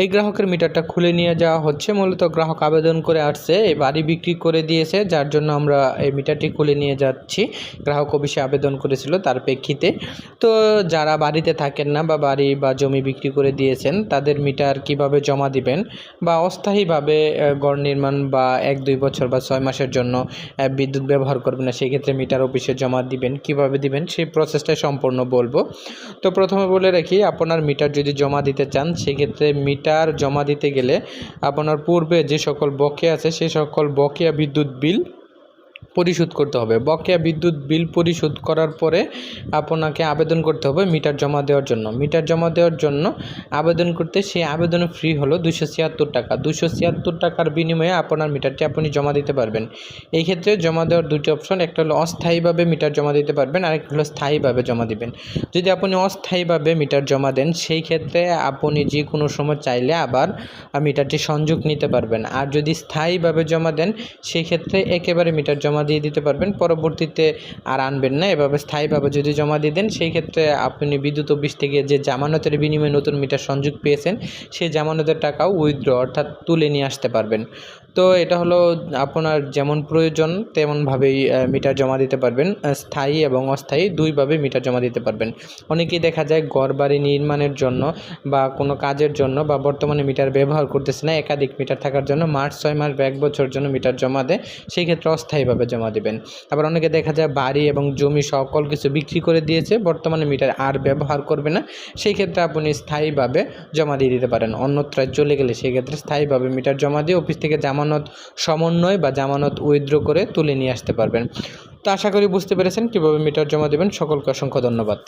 এই গ্রাহকের মিটারটা খুলে নিয়ে যাওয়া হচ্ছে। মূলত গ্রাহক আবেদন করে আসছে, এই বাড়ি বিক্রি করে দিয়েছে, যার জন্য আমরা এই মিটারটি খুলে নিয়ে যাচ্ছি। গ্রাহক অফিসে আবেদন করেছিল তার প্রেক্ষিতে। তো যারা বাড়িতে থাকেন না বা বাড়ি বা জমি বিক্রি করে দিয়েছেন, তাদের মিটার কীভাবে জমা দিবেন বা অস্থায়ীভাবে গড় নির্মাণ বা এক, দুই বছর বা ছয় মাসের জন্য বিদ্যুৎ ব্যবহার করবেন না, সেক্ষেত্রে মিটার অফিসে জমা দিবেন। কীভাবে দিবেন, সেই প্রসেসটা সম্পূর্ণ বলব। তো প্রথমে বলে রাখি, আপনার মিটার যদি জমা দিতে চান, সেক্ষেত্রে মিটার জমা দিতে গেলে আপনার পূর্বে যে সকল বকেয়া আছে, সেই সকল বকেয়া বিদ্যুৎ বিল পরিশোধ করতে হবে। বকেয়া বিদ্যুৎ বিল পরিশোধ করার পরে আপনাকে আবেদন করতে হবে মিটার জমা দেওয়ার জন্য। মিটার জমা দেওয়ার জন্য আবেদন করতে সেই আবেদনের ফ্রি হলো দুশো ছিয়াত্তর টাকা। দুশো ছিয়াত্তর টাকার বিনিময়ে আপনার মিটারটি আপনি জমা দিতে পারবেন। এই ক্ষেত্রে জমা দেওয়ার দুটি অপশন, একটা হলো অস্থায়ীভাবে মিটার জমা দিতে পারবেন, আরেকটা হলো স্থায়ীভাবে জমা দিবেন। যদি আপনি অস্থায়ীভাবে মিটার জমা দেন, সেই ক্ষেত্রে আপনি যে কোনো সময় চাইলে আবার মিটারটি সংযোগ নিতে পারবেন। আর যদি স্থায়ীভাবে জমা দেন, সেই ক্ষেত্রে একেবারে মিটার জমা দিয়ে দিতে পারবেন, পরবর্তীতে আর আনবেন না। এভাবে স্থায়ীভাবে যদি জমা দিয়ে দেন, সেই ক্ষেত্রে আপনি বিদ্যুৎ অফিস থেকে যে জামানতের বিনিময়ে নতুন মিটার সংযোগ পেয়েছেন, সেই জামানতের টাকাও উইথড্র অর্থাৎ তুলে নিয়ে আসতে পারবেন। তো এটা হলো আপনার যেমন প্রয়োজন, তেমনভাবেই মিটার জমা দিতে পারবেন। স্থায়ী এবং অস্থায়ী দুইভাবে মিটার জমা দিতে পারবেন। অনেকেই দেখা যায় বাড়ি নির্মাণের জন্য বা কোনো কাজের জন্য বা বর্তমানে মিটার ব্যবহার করতেছে না, একাধিক মিটার থাকার জন্য মার্চ ছয় মাস বা এক বছর জন্য মিটার জমা দেয়, সেই ক্ষেত্রে অস্থায়ীভাবে জমা দেবেন। আবার অনেকে দেখা যায় বাড়ি এবং জমি সকল কিছু বিক্রি করে দিয়েছে, বর্তমানে মিটার আর ব্যবহার করবে না, সেই ক্ষেত্রে আপনি স্থায়ীভাবে জমা দিয়ে দিতে পারেন। অন্যত্রায় চলে গেলে সেই ক্ষেত্রে স্থায়ীভাবে মিটার জমা দিয়ে অফিস থেকে জামানত সমন্বয় বা জামানত উইথড্র করে তুলে নিয়ে আসতে পারবেন। তো আশা করি বুঝতে পেরেছেন কীভাবে মিটার জমা দেবেন। সকলকে অসংখ্য ধন্যবাদ।